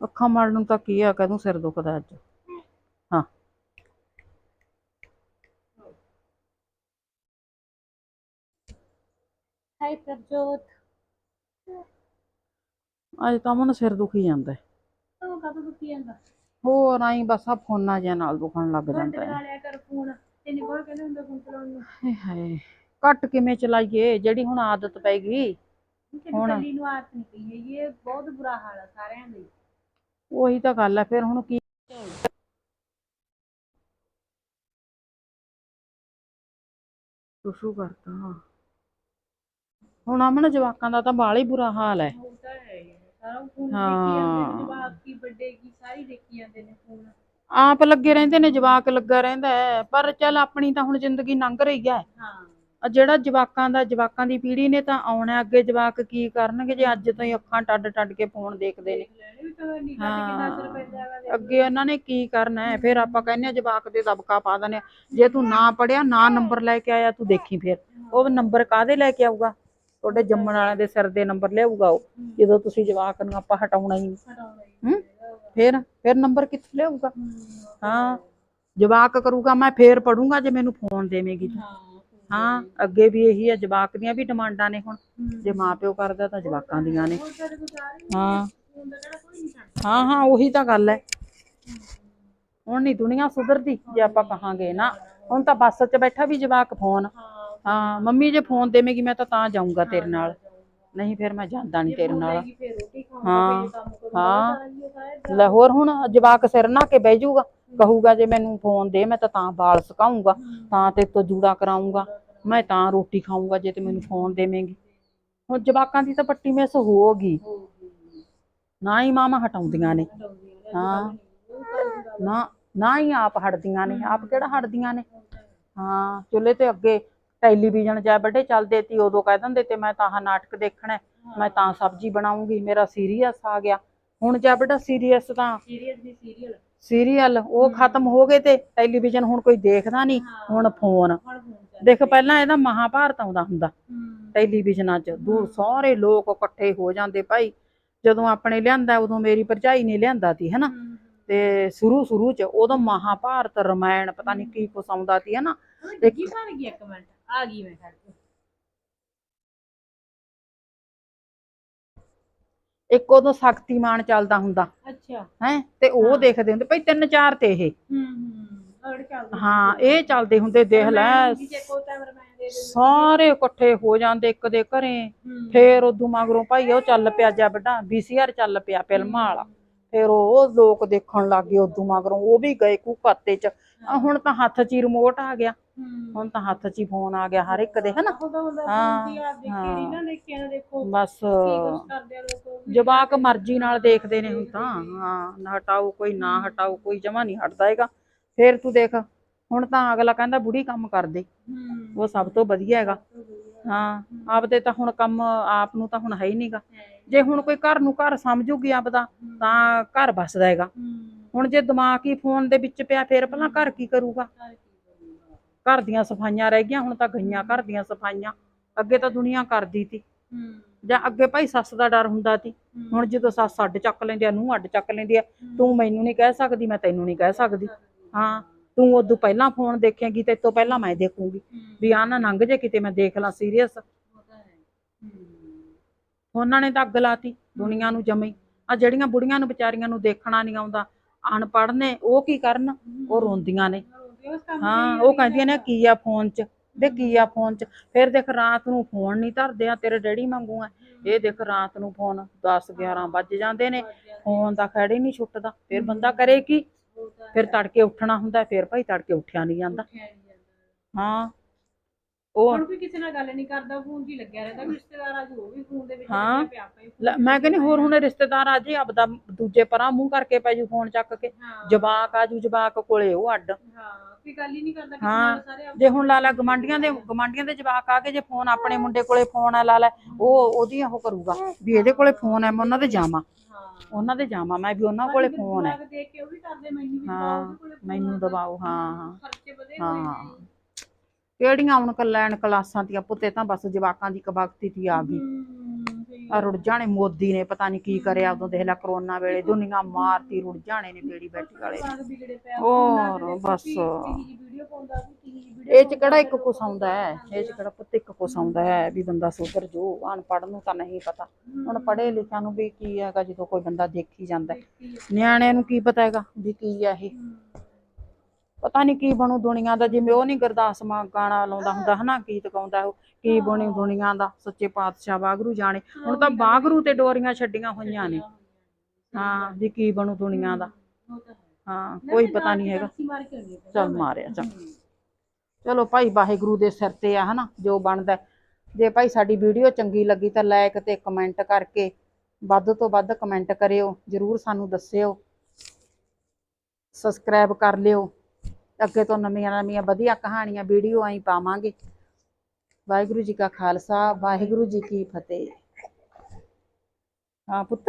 ਅੱਖਾਂ ਮਾਰਨ ਨੂੰ ਤਾਂ ਕੀ ਆ ਕਹਦੂੰ ਸਿਰ ਦੁਖਦਾ ਅੱਜ। ਹਾਂ। ਹਾਈ ਪ੍ਰਭਜੋਤ। ਅੱਜ ਤਾਂ ਮਨ ਸਿਰ ਦੁਖੀ ਜਾਂਦਾ ਹੈ। ਤੂੰ ਕਦੋਂ ਦੁਖੀ ਜਾਂਦਾ? ਹੋਰ ਆਈ ਬਸ ਆ ਫੋਨਾਂ ਜਿਹਾ ਨਾਲ ਦੁਖਣ ਲੱਗ ਜਾਂਦਾ ਹੈ। ਲਿਆ ਕਰ ਫੋਨ। ਤੈਨੂੰ ਕੋਲ ਕਹਿੰਦੇ ਹੁੰਦੇ ਫੋਨ ਚਲਾਉਣ ਨੂੰ? ਹਾਏ ਹਾਏ ਘੱਟ ਕਿਵੇਂ ਚਲਾਈਏ? ਜਿਹੜੀ ਹੁਣ ਆਦਤ ਪੈ ਗਈ। ਹੁਣ? ਕੱਲੀ ਨੂੰ ਆਦਤ ਨਹੀਂ ਪਈ ਹੈਗੀ ਇਹ ਬਹੁਤ ਬੁਰਾ ਹਾਲ ਆ ਸਾਰਿਆਂ ਦਾ। ਹੀ। ਉਹੀ ਤਾਂ ਗੱਲ ਹੈ ਫਿਰ ਹੁਣ ਕੀ ਟੁਸੂ ਕਰਤਾ ਹੁਣ ਅਮਨ ਜਵਾਕਾਂ ਦਾ ਤਾਂ ਬਾਲਾ ਹੀ ਬੁਰਾ ਹਾਲ ਹੈ ਉਹ ਤਾਂ ਹੈ ਹੀ ਹੈ। ਸਾਰਾ ਫੋਨ ਦੇਖੀ ਹਾਂ। ਜਾਂਦੇ ਨੇ ਜਵਾਕ ਕੀ ਵੱਡੇ ਕੀ ਸਾਰੀ ਦੇਖੀ ਜਾਂਦੇ ਨੇ ਫੋਨ ਆਪ ਲੱਗੇ ਰਹਿੰਦੇ ਨੇ ਜਵਾਕ ਲੱਗਾ ਰਹਿੰਦਾ ਹੈ ਪਰ ਚੱਲ ਆਪਣੀ ਤਾਂ ਹੁਣ ਜ਼ਿੰਦਗੀ ਲੰਘ ਰਹੀ ਹੈ ਹਾਂ ਆ ਜਿਹੜਾ ਜਵਾਕਾਂ ਦਾ, ਜਵਾਕਾਂ ਦੀ ਪੀੜ੍ਹੀ ਨੇ ਤਾਂ ਆਉਣਾ ਅੱਗੇ ਜਵਾਕ ਕੀ ਕਰਨਗੇ ਜੇ ਅੱਜ ਤੋਂ ਹੀ ਅੱਖਾਂ ਟੱਡ ਟੱਡ ਕੇ ਫੋਨ ਦੇਖਦੇ ਨੇ? ਲੈਣੇ ਅੱਗੇ ਉਹਨਾਂ ਨੇ ਕੀ ਕਰਨਾ ਹੈ? ਫਿਰ ਆਪਾਂ ਕਹਿੰਦੇ ਆ ਜਵਾਕ ਦੇ ਦਬਕਾ ਪਾ ਦਿੰਦੇ ਜੇ ਤੂੰ ਨਾ ਪੜਿਆ ਨਾ ਨੰਬਰ ਲੈ ਕੇ ਆਇਆ, ਤੂੰ ਦੇਖੀ ਫਿਰ। ਉਹ ਨੰਬਰ ਕਾਹਦੇ ਲੈ ਕੇ ਆਊਗਾ? ਤੁਹਾਡੇ ਜੰਮਣ ਵਾਲਿਆਂ ਦੇ ਸਿਰ ਦੇ ਨੰਬਰ ਲਿਆਊਗਾ ਉਹ, ਜਦੋਂ ਤੁਸੀਂ ਜਵਾਕ ਨੂੰ ਆਪਾਂ ਹਟਾਉਣਾ ਹੀ ਨਹੀਂ। ਹਟਾਉਣਾ ਹੂੰ? ਫਿਰ ਫਿਰ ਨੰਬਰ ਕਿੱਥੋਂ ਲਿਆਊਗਾ? ਹਾਂ, ਜਵਾਕ ਕਰੂਗਾ, ਮੈਂ ਫੇਰ ਪੜੂੰਗਾ ਜੇ ਮੈਨੂੰ ਫੋਨ ਦੇਵੇਂਗੀ ਤੂੰ। ਹਾਂ ਅੱਗੇ ਵੀ ਇਹੀ ਹੈ ਜਵਾਕ ਦੀਆਂ ਵੀ ਡਿਮਾਂਡਾਂ ਨੇ ਹੁਣ। ਜੇ ਮਾਪਿਓ ਕਰਦਾ ਤਾਂ ਜਵਾਕਾਂ ਦੀਆਂ ਨੇ। ਹਾਂ। ਹਾਂ ਹਾਂ ਉਹੀ ਤਾਂ ਗੱਲ ਹੈ ਹੁਣ ਨਹੀਂ ਦੁਨੀਆ ਸੁਧਰਦੀ ਜੇ ਆਪਾਂ ਕਹਾਂਗੇ ਨਾ। ਹੁਣ ਤਾਂ ਬੱਸ 'ਚ ਬੈਠਾ ਵੀ ਜਵਾਕ ਫੋਨ। ਹਾਂ ਮੰਮੀ ਜੇ ਫੋਨ ਦੇਵੇਂਗੀ ਮੈਂ ਤਾਂ ਤਾਂ ਜਾਊਂਗਾ ਤੇਰੇ ਨਾਲ। ਨਹੀਂ ਫਿਰ ਮੈਂ ਜਾਂਦਾ ਨਹੀਂ ਤੇਰੇ ਨਾਲ। ਹਾਂ ਹਾਂ। ਸਾਰਾ ਹੀ ਸਾਰਾ ਲੈ ਹੋਰ ਹੁਣ ਜਵਾਕ ਸਿਰ ਨਾ ਕੇ ਬਹਿ ਜਾਊਗਾ ਕਹੂਗਾ ਜੇ ਮੈਨੂੰ ਫੋਨ ਦੇ, ਮੈਂ ਤਾਂ ਤਾਂ ਵਾਲ ਸੁਕਾਉਂਗਾ, ਤਾਂ ਤੇ ਤੋਂ ਜੂੜਾ ਕਰਾਉਂਗਾ, ਮੈਂ ਤਾਂ ਰੋਟੀ ਖਾਊਂਗਾ ਜੇ ਤੇ ਮੈਨੂੰ ਫੋਨ ਦੇਵੇਂਗੀ। ਹੁਣ ਜਵਾਕਾਂ ਦੀ ਤਾਂ ਪੱਟੀ ਮਿਸ ਹੋ ਗਈ। ਨਾ ਹੀ ਮਾਮਾ ਹਟਾਉਂਦੀਆਂ ਨੇ। ਹਾਂ। ਨਾ ਨਾ ਹੀ ਆਪ ਹਟਦੀਆਂ ਨੇ, ਆਪ ਕਿਹੜਾ ਹਟਦੀਆਂ ਨੇ? ਹਾਂ, ਚੁੱਲ੍ਹੇ ਤੇ ਅੱਗੇ ਟੈਲੀਵਿਜ਼ਨ ਜਾਂ ਵੱਡੇ ਚੱਲਦੇ ਤੀ ਉਦੋਂ ਕਹਿ ਦਿੰਦੇ ਤੇ ਮੈਂ ਤਾਂ ਨਾਟਕ ਦੇਖਣਾ ਮੈਂ ਤਾਂ ਸਬਜ਼ੀ ਬਣਾਉਂਗੀ, ਮੇਰਾ ਸੀਰੀਅਸ ਆ ਗਿਆ। ਹੁਣ ਜਾਂ ਵੱਡਾ ਸੀਰੀਅਸ ਤਾਂ ਸੀਰੀਅਸ ਦੀ ਸੀਰੀਅਲ ਸੀਰੀਅਲ ਉਹ ਖਤਮ ਹੋ ਗਏ ਤੇ ਟੈਲੀਵਿਜ਼ਨ ਹੁਣ ਕੋਈ ਦੇਖਦਾ ਨਹੀਂ ਹੁਣ ਫੋਨ। ਦੇਖ ਪਹਿਲਾਂ ਇਹਦਾ ਮਹਾਭਾਰਤ ਆਉਂਦਾ ਹੁੰਦਾ ਟੈਲੀਵਿਜ਼ਨਾਂ 'ਚ। ਦੂਰ ਸਾਰੇ ਲੋਕ ਇਕੱਠੇ ਹੋ ਜਾਂਦੇ ਭਾਈ। ਜਦੋਂ ਆਪਣੇ ਲਿਆਂਦਾ ਉਦੋਂ ਮੇਰੀ ਭਰਜਾਈ ਨੇ ਲਿਆਂਦਾ ਸੀ ਹਨਾ? ਤੇ ਸ਼ੁਰੂ ਸ਼ੁਰੂ 'ਚ ਉਦੋਂ ਮਹਾਭਾਰਤ ਰਮਾਇਣ ਪਤਾ ਨਹੀਂ ਕੀ ਕੁਛ ਆਉਂਦਾ ਸੀ ਹਨਾ? ਇੱਕ ਬਣ ਆ ਗਈ ਮੈਂ ਇੱਕ ਉਦੋਂ ਸ਼ਕਤੀਮਾਨ ਚੱਲਦਾ ਹੁੰਦਾ। ਅੱਛਾ। ਹੈ? ਤੇ ਉਹ ਦੇਖਦੇ ਹੁੰਦੇ ਭਾਈ ਤਿੰਨ ਚਾਰ ਤੇ ਇਹ। ਹੂੰ ਹੂੰ। ਅੜ ਚੱਲਦੀ ਹਾਂ ਇਹ ਚੱਲਦੇ ਹੁੰਦੇ ਦੇਖ ਲੈ। ਕੋ ਸਾਰੇ ਇਕੱਠੇ ਹੋ ਜਾਂਦੇ ਇੱਕ ਦੇ ਘਰੇ। ਹੂੰ। ਫੇਰ ਉਦੋਂ ਮਗਰੋਂ ਭਾਈ ਉਹ ਚੱਲ ਪਿਆ ਜਾ ਵੱਡਾ ਵੀਸੀਆਰ ਚੱਲ ਪਿਆ ਫਿਲਮਾਂ ਵਾਲਾ। ਫੇਰ ਉਹ ਲੋਕ ਦੇਖਣ ਲੱਗ ਗਏ ਉਦੋਂ ਮਗਰੋਂ। ਉਹ ਵੀ ਗਏ ਕੂਕਾਤੇ ਚ। ਆ ਹੁਣ ਤਾਂ ਹੱਥ 'ਚ ਹੀ ਰਿਮੋਟ ਆ ਗਿਆ। ਹੂੰ। ਹੁਣ ਤਾਂ ਹੱਥ 'ਚ ਹੀ ਫੋਨ ਆ ਗਿਆ ਹਰ ਇੱਕ ਦੇ ਹਨਾ? ਹਾਂ, ਦੇਖੋ ਬਸ। ਜਵਾਕ ਮਰਜ਼ੀ ਨਾਲ ਦੇਖਦੇ ਨੇ ਹੁਣ ਤਾਂ ਹਾਂ ਨਾ ਹਟਾਓ ਕੋਈ ਨਾ ਹਟਾਓ ਕੋਈ ਜਮਾ ਨਹੀਂ ਹਟਦਾ ਹੈਗਾ। ਫੇਰ ਤੂੰ ਦੇਖ ਹੁਣ ਤਾਂ ਅਗਲਾ ਕਹਿੰਦਾ ਬੁੜੀ ਕੰਮ ਕਰਦੇ। ਉਹ ਸਭ ਤੋਂ ਵਧੀਆ ਹੈਗਾ। ਹਾਂ ਆਪਦੇ ਤਾਂ ਹੁਣ ਕੰਮ ਆਪ ਨੂੰ ਤਾਂ ਹੁਣ ਹੈ ਹੀ ਨਹੀਂਗਾ। ਜੇ ਹੁਣ ਕੋਈ ਘਰ ਨੂੰ ਘਰ ਸਮਝੂਗੀ ਆਪਦਾ ਤਾਂ ਘਰ ਬਸਦਾ ਹੈਗਾ। ਹੁਣ ਜੇ ਦਿਮਾਗ ਹੀ ਫੋਨ ਦੇ ਵਿੱਚ ਪਿਆ ਫੇਰ ਪਹਿਲਾਂ ਘਰ ਕੀ ਕਰੂਗਾ? ਘਰ ਦੀਆਂ ਸਫਾਈਆਂ ਰਹਿ ਗਈਆਂ ਹੁਣ ਤਾਂ ਗਈਆਂ ਘਰ ਦੀਆਂ ਸਫਾਈਆਂ। ਅੱਗੇ ਤਾਂ ਦੁਨੀਆ ਕਰਦੀ ਹੂੰ ਜਾਂ ਅੱਗੇ ਭਾਈ ਸੱਸ ਦਾ ਡਰ ਹੁੰਦਾ ਤੀ ਹੁਣ ਜਦੋਂ ਸੱਸ ਅੱਡ ਚੱਕ ਲੈਂਦੀ ਆ ਨੂੰ ਅੱਡ ਚੱਕ ਲੈਂਦੀ ਆ ਤੂੰ ਮੈਨੂੰ ਨਹੀਂ ਕਹਿ ਸਕਦੀ ਮੈਂ ਤੈਨੂੰ ਨਹੀਂ ਕਹਿ ਸਕਦੀ। ਹਾਂ। ਤੂੰ ਉਦੋਂ ਪਹਿਲਾਂ ਫੋਨ ਦੇਖੇਂਗੀ ਤੇ ਤੋਂ ਪਹਿਲਾਂ ਮੈਂ ਦੇਖੂੰਗੀ। ਵੀ ਆ ਨਾ ਲੰਘ ਜੇ ਕਿਤੇ ਮੈਂ ਦੇਖ ਲਾਂ ਸੀਰੀਅਸ ਉਹਨਾਂ ਨੇ ਤਾਂ ਅੱਗ ਲਾਤੀ ਦੁਨੀਆ ਨੂੰ ਜਮਈ ਆ ਜਿਹੜੀਆਂ ਬੁੜੀਆਂ ਨੂੰ ਵਿਚਾਰੀਆਂ ਨੂੰ ਦੇਖਣਾ ਨਹੀਂ ਆਉਂਦਾ ਅਨਪੜ੍ਹ ਨੇ ਉਹ ਕੀ ਕਰਨ? ਉਹ ਰੋਂਦੀਆਂ ਨੇ। ਹਾਂ ਉਹ ਕਹਿੰਦੀਆਂ ਨੇ ਕੀ ਆ ਫੋਨ 'ਚ? ਵੇ ਕੀ ਆ ਫੋਨ 'ਚ? ਫਿਰ ਦੇਖ ਰਾਤ ਨੂੰ ਫੋਨ ਨਹੀਂ ਧਰਦੇ ਆ ਤੇਰੇ ਡੈਡੀ ਵਾਂਗੂ ਆ। ਇਹ ਦੇਖ ਰਾਤ ਨੂੰ ਫੋਨ 10 11 ਵੱਜ ਜਾਂਦੇ ਨੇ। ਫੋਨ ਦਾ ਖੜ ਹੀ ਨਹੀਂ ਛੁੱਟਦਾ। ਫਿਰ ਬੰਦਾ ਕਰੇ ਕੀ? ਫਿਰ ਤੜਕੇ ਉੱਠਣਾ ਹੁੰਦਾ ਫਿਰ ਭਾਈ ਤੜਕੇ ਉੱਠਿਆ ਨਹੀਂ ਜਾਂਦਾ। ਹਾਂ। ਉਹ ਹੁਣ ਵੀ ਕਿਸੇ ਨਾਲ ਗੱਲ ਨਹੀਂ ਕਰਦਾ ਫੋਨ 'ਚ ਹੀ ਲੱਗਿਆ ਰਹਿੰਦਾ। ਰਿਸ਼ਤੇਦਾਰ ਅੱਜ ਉਹ ਵੀ ਫੋਨ ਦੇ ਵਿੱਚ ਪਿਆ ਹੀ ਮੈਂ ਕਹਿੰਦੀ ਹੋਰ ਹੁਣ ਰਿਸ਼ਤੇਦਾਰ ਆ ਜੇ ਆਪਦਾ ਦੂਜੇ ਪਰਾਂ ਮੂੰਹ ਕਰਕੇ ਪੈ ਜੂ ਫੋਨ ਚੱਕ ਕੇ। ਜਵਾਕ ਆ ਜੂ ਜਵਾਕ ਕੋਲੇ ਉਹ ਅੱਡ। ਹਾਂ। ਕੋਈ ਗੱਲ ਹੀ ਨਹੀਂ ਕਰਦਾ ਕਿਸੇ ਹਾਂ ਨਾਲ ਸਾਰੇ ਆਪ- ਜੇ ਹੁਣ ਲਾ ਲਾ ਗਮਾਂਡੀਆਂ ਦੇ ਗਮਾਂਡੀਆਂ ਦੇ ਜਵਾਕ ਆ ਕੇ ਜੇ ਫੋਨ ਆਪਣੇ ਮੁੰਡੇ ਕੋਲੇ ਫੋਨ ਆ ਲਾ ਲੈ ਉਹ ਉਹਦੀ ਉਹ ਕਰੂਗਾ ਵੀ ਇਹਦੇ ਕੋਲੇ ਫੋਨ ਹੈ ਮੈਂ ਉਹਨਾਂ ਦੇ ਜਾਵਾਂ। ਹਾਂ। ਉਹਨਾਂ ਦੇ ਜਾਵਾਂ ਮੈਂ ਵੀ ਉਹਨਾਂ ਕੋਲੇ ਫੋਨ ਹੈ ਜਵਾਕ ਦੇਖ ਕੇ ਉਹ ਵੀ ਕਰਦੇ ਮੈਨੂੰ ਵੀ ਹਾਂ, ਦਬਾਓ, ਉਹਦੇ ਕੋਲੇ phone ਮੈਨੂੰ ਆ, ਦਬਾਓ ਹਾਂ ਹਾਂ। ਖਰਚੇ ਵਧੇ ਹੋਏ ਹਾਂ। ਨੇ। ਕਿਹੜੀਆਂ ਹੁਣ ਕਲੈਣ ਕਲਾਸਾਂ ਦੀਆਂ ਪੁੱਤੇ ਤਾਂ ਬਸ ਜਵਾਕਾਂ ਦੀ ਕਬਖਤੀ ਤੀ ਆ ਗਈ। ਆ ਰੁੜ ਜਾਣੇ ਮੋਦੀ ਨੇ ਪਤਾ ਨਹੀਂ ਕੀ ਕਰਿਆ ਉਦੋਂ ਦੇਖ ਲੈ ਕਰੋਨਾ ਵੇਲੇ ਦੁਨੀਆ ਮਾਰਤੀ ਰੁੜ ਜਾਣੇ ਨੇ ਬੇੜੀ ਬੈਠੀ ਵਾਲੇ ਹੋਰ ਬਸ। ਇਹ ਚ ਕਿਹੜਾ ਇੱਕ ਕੁਛ ਆਉਂਦਾ ਹੈ? ਇਹ ਚ ਕਿਹੜਾ ਪੁੱਤ ਇੱਕ ਕੁਛ ਆਉਂਦਾ ਹੈ ਵੀ ਬੰਦਾ ਸੁਧਰ ਜੋ ਅਨਪੜ੍ਹ ਨੂੰ ਤਾਂ ਨਹੀਂ ਪਤਾ। ਹੁਣ ਪੜ੍ਹੇ ਲਿਖਿਆ ਨੂੰ ਵੀ ਕੀ ਹੈਗਾ ਜਦੋਂ ਕੋਈ ਬੰਦਾ ਦੇਖੀ ਜਾਂਦਾ। ਨਿਆਣਿਆਂ ਨੂੰ ਕੀ ਪਤਾ ਹੈਗਾ ਵੀ ਕੀ ਆ ਇਹ? ਪਤਾ ਨਹੀਂ ਕੀ ਬਣੂ ਦੁਨੀਆ ਦਾ ਜਿਵੇਂ ਉਹ ਨਹੀਂ ਗੁਰਦਾਸ ਮਾਂ ਗਾਣਾ ਲਾਉਂਦਾ ਹੁੰਦਾ ਹਨਾ ਗੀਤ ਗਾਉਂਦਾ ਉਹ ਕੀ ਬਣੂ ਦੁਨੀਆ ਦਾ ਸੱਚੇ ਪਾਤਸ਼ਾਹ ਵਾਗਰੂ ਜਾਣੇ। ਹੁਣ ਤਾਂ ਵਾਗਰੂ ਤੇ ਡੋਰੀਆਂ ਛੱਡੀਆਂ ਹੋਈਆਂ ਨੇ। ਹਾਂ ਵੀ ਕੀ ਬਣੂ ਦੁਨੀਆ ਦਾ। ਹਾਂ ਕੋਈ ਪਤਾ ਨਹੀਂ ਹੈਗਾ। ਚੱਲ ਮਾਰਿਆ ਚੱਲ। ਚਲੋ ਭਾਈ ਵਾਹਿਗੁਰੂ ਦੇ ਸਿਰ ਤੇ ਆ ਹਨਾ ਜੋ ਬਣਦਾ। ਜੇ ਭਾਈ ਸਾਡੀ ਵੀਡੀਓ ਚੰਗੀ ਲੱਗੀ ਤਾਂ ਲਾਇਕ ਤੇ ਕਮੈਂਟ ਕਰਕੇ ਵੱਧ ਤੋਂ ਵੱਧ ਕਮੈਂਟ ਕਰਿਓ। ਜਰੂਰ ਸਾਨੂੰ ਦੱਸਿਓ। ਸਬਸਕ੍ਰਾਈਬ ਕਰ ਲਿਓ। ਅੱਗੇ ਤੋਂ ਨਵੀਆਂ ਨਵੀਆਂ ਵਧੀਆ ਕਹਾਣੀਆਂ, ਵੀਡੀਓ ਆਈ ਪਾਵਾਂਗੇ। ਵਾਹਿਗੁਰੂ ਜੀ ਕਾ ਖਾਲਸਾ, ਵਾਹਿਗੁਰੂ ਜੀ ਕੀ ਫਤਿਹ। ਹਾਂ ਪੁੱਤ?